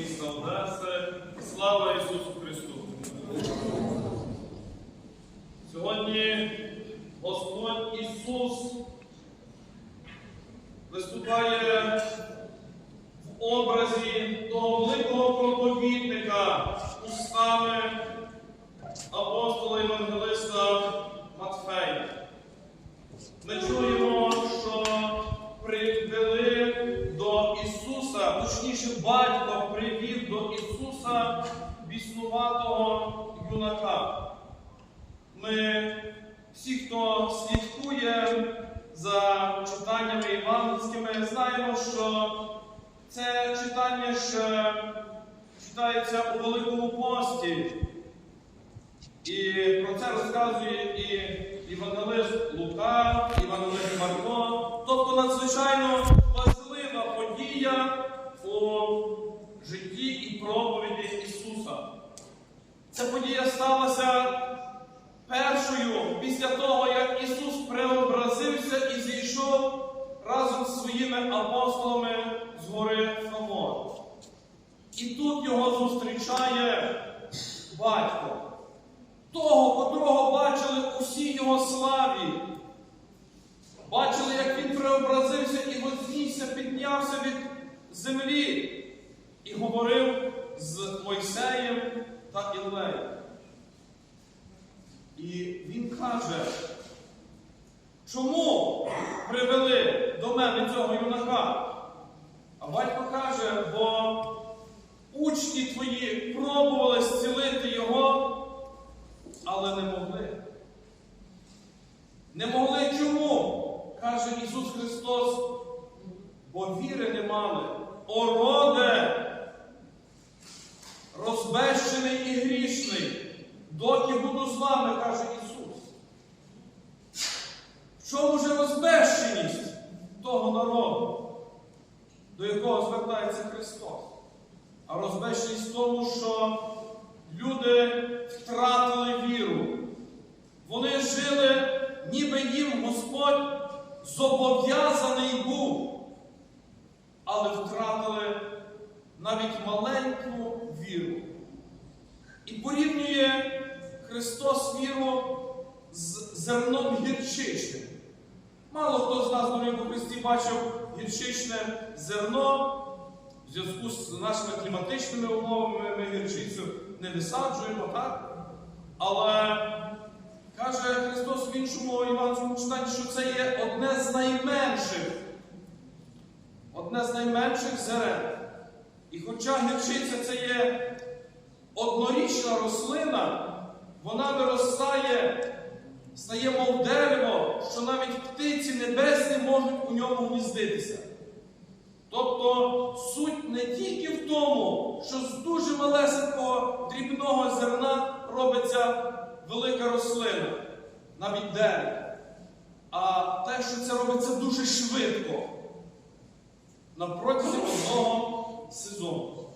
міста Одеси. Слава Ісусу Христу! Сьогодні Господь Ісус виступає в образі того великого проповідника устами апостола Євангелиста Матфея. Ми чуємо, що привели до Ісуса, точніше, батько до Ісуса біснуватого юнака. Ми всі, хто слідкує за читаннями євангельськими, знаємо, що це читання ще читається у Великому пості. І про це розказує і Євангелист Лука, Євангелист Марко. Тобто надзвичайно важлива подія у житті і проповіді Ісуса. Ця подія сталася першою після того, як Ісус преобразився і зійшов разом з своїми апостолами з гори Фавор. І тут його зустрічає батько того, котрого бачили усі його славі. Бачили, як він преобразився і вознісся, піднявся від землі і говорив з Мойсеєм та Іллеєм. І він каже, чому привели до мене цього юнака? А батько каже, бо учні твої пробували зцілити його але не могли. Не могли чому? Каже Ісус Христос, бо віри не мали. Ороде, розбещений і грішний, доки буду з вами, каже Ісус. В чому же розбещеність того народу, до якого звертається Христос? А розбещеність в тому, що люди втратили віру. Вони жили, ніби їм Господь зобов'язаний був, але втратили навіть маленьку віру. І порівнює Христос віру з зерном гірчичним. Мало хто з нас, у Христі, бачив гірчичне зерно. В зв'язку з нашими кліматичними умовами ми гірчицю не висаджуємо, так? Але каже Христос в іншому Іванському читанні, що це є одне з найменших, одне з найменших зерен. І хоча гірчиця це є однорічна рослина, вона виростає, стає мов дерево, що навіть птиці небесні можуть у ньому гніздитися. Тобто суть не тільки в тому, що з дуже малесенького дрібного зерна робиться велика рослина, навіть дерево, а те, що це робиться дуже швидко на протязі одного сезону.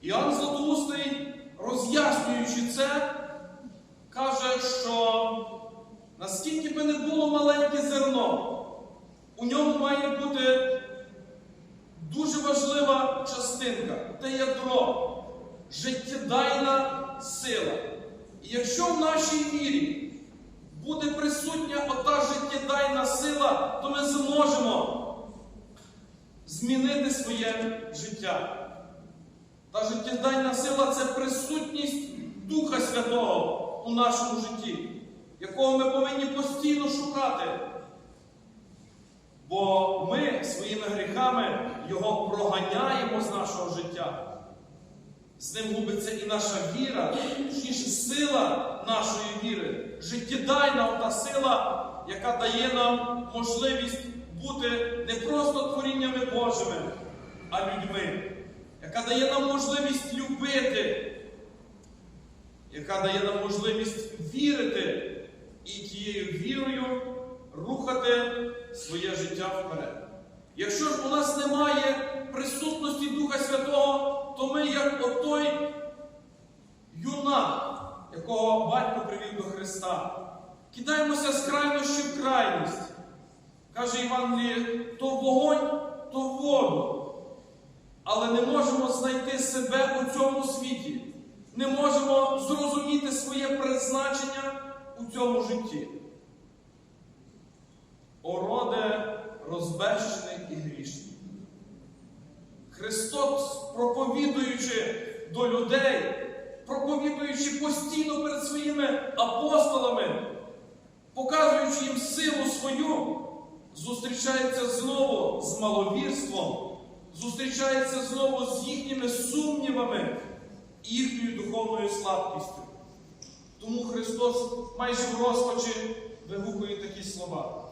Іоанн Златоустий, роз'яснюючи це, каже, що наскільки би не було маленьке зерно, у ньому має бути дуже важлива частинка те ядро, життєдайна сила. І якщо в нашій вірі буде присутня ота життєдайна сила, то ми зможемо змінити своє життя. Та життєдайна сила це присутність Духа Святого у нашому житті, якого ми повинні постійно шукати. Бо ми своїми гріхами його проганяємо з нашого життя. З ним губиться і наша віра, точніше, сила нашої віри, життєдайна та сила, яка дає нам можливість бути не просто творіннями Божими, а людьми, яка дає нам можливість любити, яка дає нам можливість вірити і тією вірою рухати своє життя вперед. Якщо ж у нас немає присутності Духа Святого, то ми, як отой юнак, якого батько привів до Христа, кидаємося з крайнощі в крайність. Каже Івангеліє, то вогонь, то воду. але не можемо знайти себе у цьому світі, не можемо зрозуміти своє призначення у цьому житті. Ороде розбещений і грішний. Христос, до людей, проповідуючи постійно перед своїми апостолами, показуючи їм силу свою, зустрічається знову з маловірством, зустрічається знову з їхніми сумнівами і їхньою духовною слабкістю. Тому Христос майже в розпачі вигукує такі слова.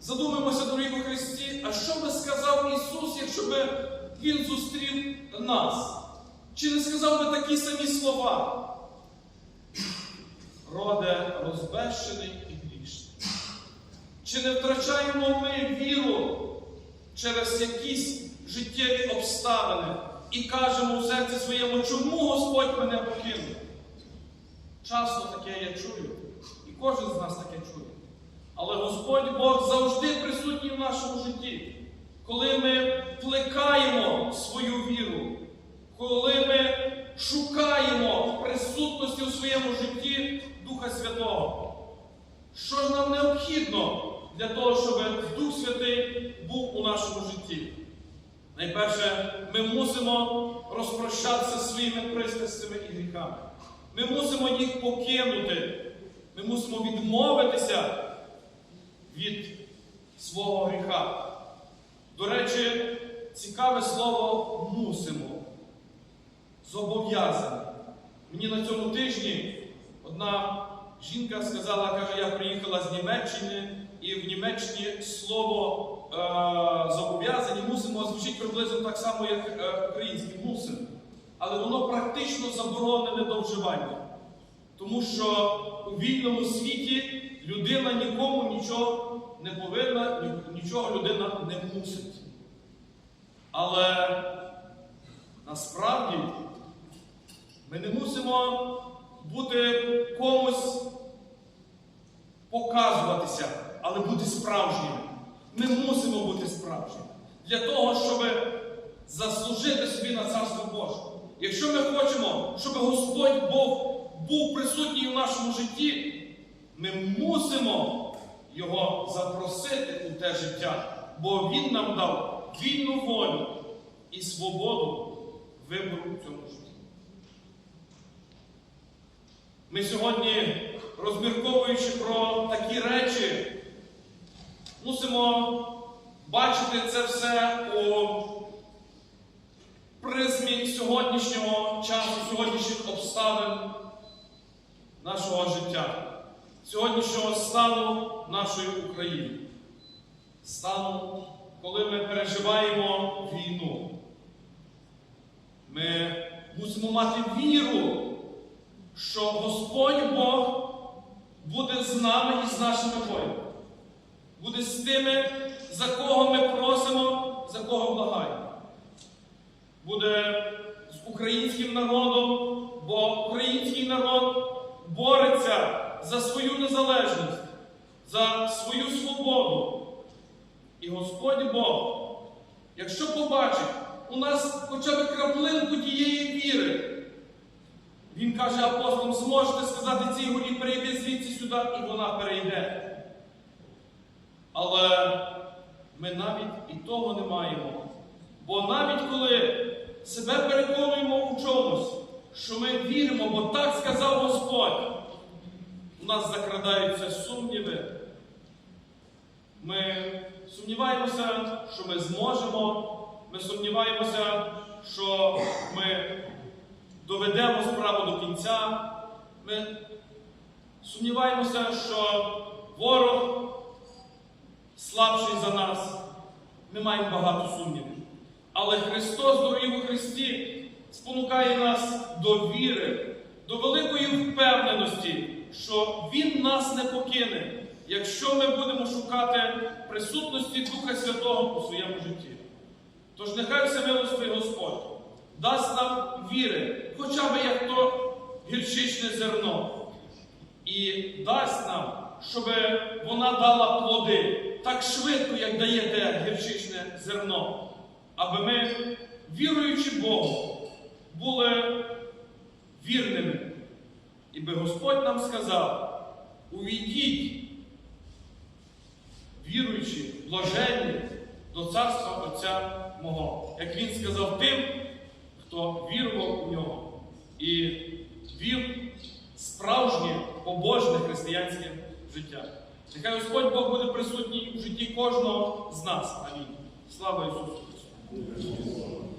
Задумаємося, дорогі Христі, а що би сказав Ісус, якщо би Він зустрів нас? Чи не сказав би такі самі слова? Роде розбещений і грішний. Чи не втрачаємо ми віру через якісь життєві обставини і кажемо у серці своєму, чому Господь мене покинув? Часто таке я чую, і кожен з нас таке чує. Але Господь Бог завжди присутній в нашому житті, коли ми плекаємо свою віру, коли ми шукаємо присутності у своєму житті Духа Святого. Що ж нам необхідно для того, щоб Дух Святий був у нашому житті? Найперше, ми мусимо розпрощатися своїми пристрастями і гріхами. Ми мусимо їх покинути. Ми мусимо відмовитися від свого гріха. До речі, цікаве слово мусимо. Зобов'язані. Мені на цьому тижні одна жінка сказала, каже, я приїхала з Німеччини, і в Німеччині слово е, зобов'язані мусимо звучить приблизно так само, як е, українське мусимо. Але воно практично заборонене до вживання. Тому що у вільному світі людина нікому нічого не повинна, нічого людина не мусить. Але насправді ми не мусимо бути комусь показуватися, але бути справжніми. Ми мусимо бути справжніми для того, щоб заслужити собі на царство Боже. Якщо ми хочемо, щоб Господь Бог був присутній у нашому житті, ми мусимо Його запросити у те життя, бо Він нам дав вільну волю і свободу вибору в цьому житті. Ми сьогодні, розмірковуючи про такі речі, мусимо бачити це все у призмі сьогоднішнього часу, сьогоднішніх обставин нашого життя, сьогоднішнього стану нашої України. Стану, коли ми переживаємо війну. Ми мусимо мати віру, що Господь Бог буде з нами і з нашими воїнами. Буде з тими, за кого ми просимо, за кого благаємо. Буде з українським народом, бо український народ бореться за свою незалежність, за свою свободу. І Господь Бог, якщо побачить у нас хоча б краплинку тієї віри, він каже апостолам, зможете сказати цій горі, перейди звідси сюди, і вона перейде. Але ми навіть і того не маємо. Бо навіть коли себе переконуємо у чомусь, що ми віримо, бо так сказав Господь, у нас закрадаються сумніви. Ми сумніваємося, що ми зможемо. Ми сумніваємося, що ми доведемо справу до кінця. Ми сумніваємося, що ворог слабший за нас. Ми маємо багато сумнівів. Але Христос, дорогі у Христі, спонукає нас до віри, до великої впевненості, що Він нас не покине, якщо ми будемо шукати присутності Духа Святого у своєму житті. Тож нехай всемилостивий Господь дасть нам віри, хоча б як то гірчичне зерно, і дасть нам, щоб вона дала плоди так швидко, як дає те гірчичне зерно. аби ми, віруючи Богу, були вірними. І би Господь нам сказав: увійдіть, віруючи, блаженні до царства Отця мого. Як він сказав тим, хто вірував у нього і вів справжнє побожне християнське життя. Нехай Господь Бог буде присутній у житті кожного з нас. Амінь. Слава Ісусу Христу!